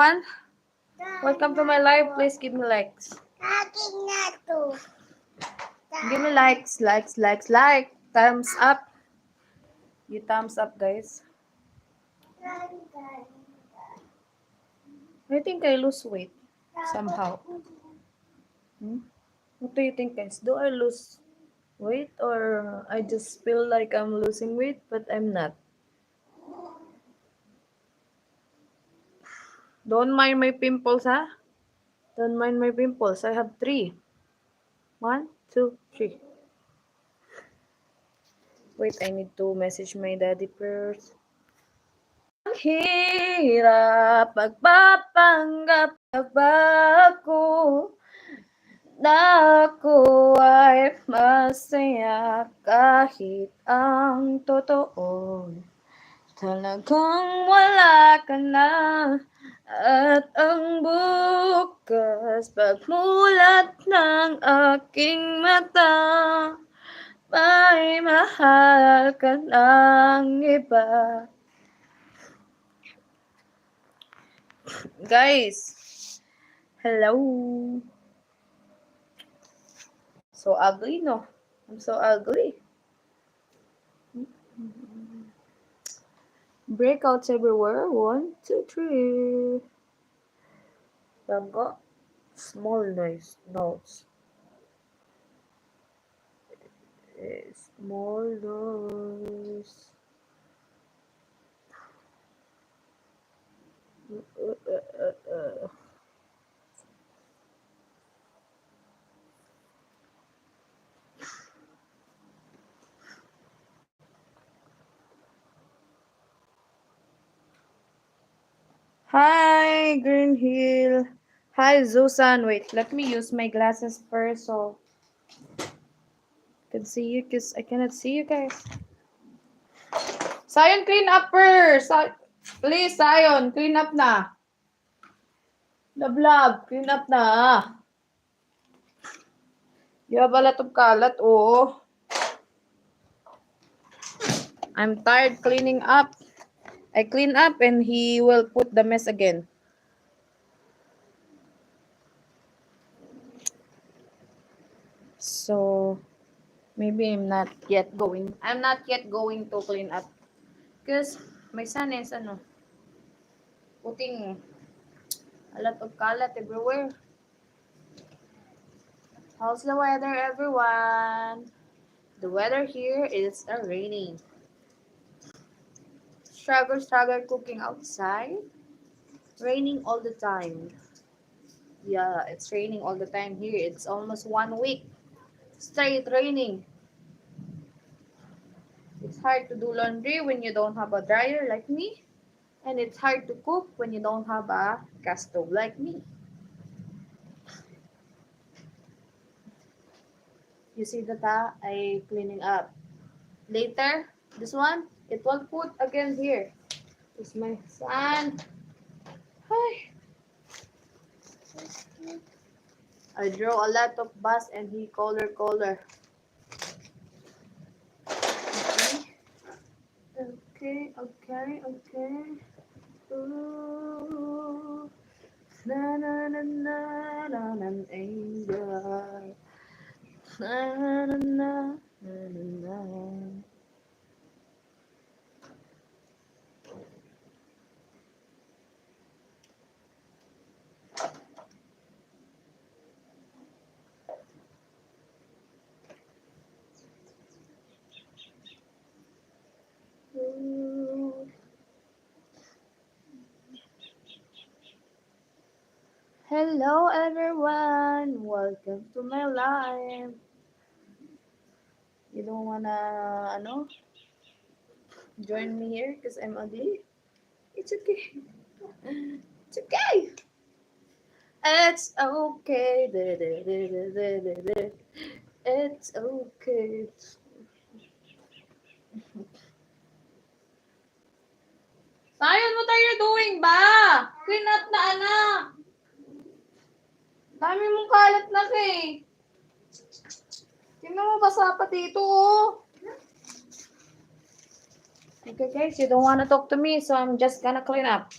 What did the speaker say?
One, welcome to my live. Please give me likes. Give me likes, likes, likes, like. Thumbs up. You thumbs up, guys. I think I lose weight somehow. Hmm? What do you think, guys? Do I lose weight or I just feel like I'm losing weight, but I'm not? Don't mind my pimples, huh? Don't mind my pimples. I have three. One, two, three. Wait, I need to message my daddy first. Ang hirap pagpapanggap na ba ako na ako ay masaya kahit ang totoo talagang wala ka na at ang bukas pagmulat ng aking mata may mahal ka ng iba. Guys, hello. So ugly, no? I'm so ugly. Breakouts everywhere. One, two, three. I got Small noise notes. Eh, Small noise. Uh, uh, uh, Hi, Green Hill. Hi, Zusan. Wait, let me use my glasses first so I can see you because I cannot see you guys. Zion, clean up first. Sa- Please, Zion, clean up na. The vlog, clean up na. A lot of kalat, oh. I'm tired cleaning up. I clean up and he will put the mess again. So maybe I'm not yet going. I'm not yet going to clean up. Because my son is ano, putting a lot of kalat everywhere. How's the weather, everyone? The weather here is raining. Struggle, struggle cooking outside. Raining all the time. Yeah, it's raining all the time here. It's almost one week straight raining. It's hard to do laundry when you don't have a dryer like me. And it's hard to cook when you don't have a gas stove like me. You see that I cleaning up. Later, this one, it will put again here. It's my son. Hi. I draw a lot of bus and he color color. Okay, okay, okay, okay. Ooh. Na na na na na na angel. Na na na na na na Hello everyone, welcome to my live. You don't wanna, ano, join me here because I'm ugly? It's okay. It's okay. It's okay. It's okay. Sayon, what are you doing Dami mong kalat na eh. Tingnan mo, basa pa dito oh. Okay guys, you don't wanna talk to me, so I'm just gonna clean up.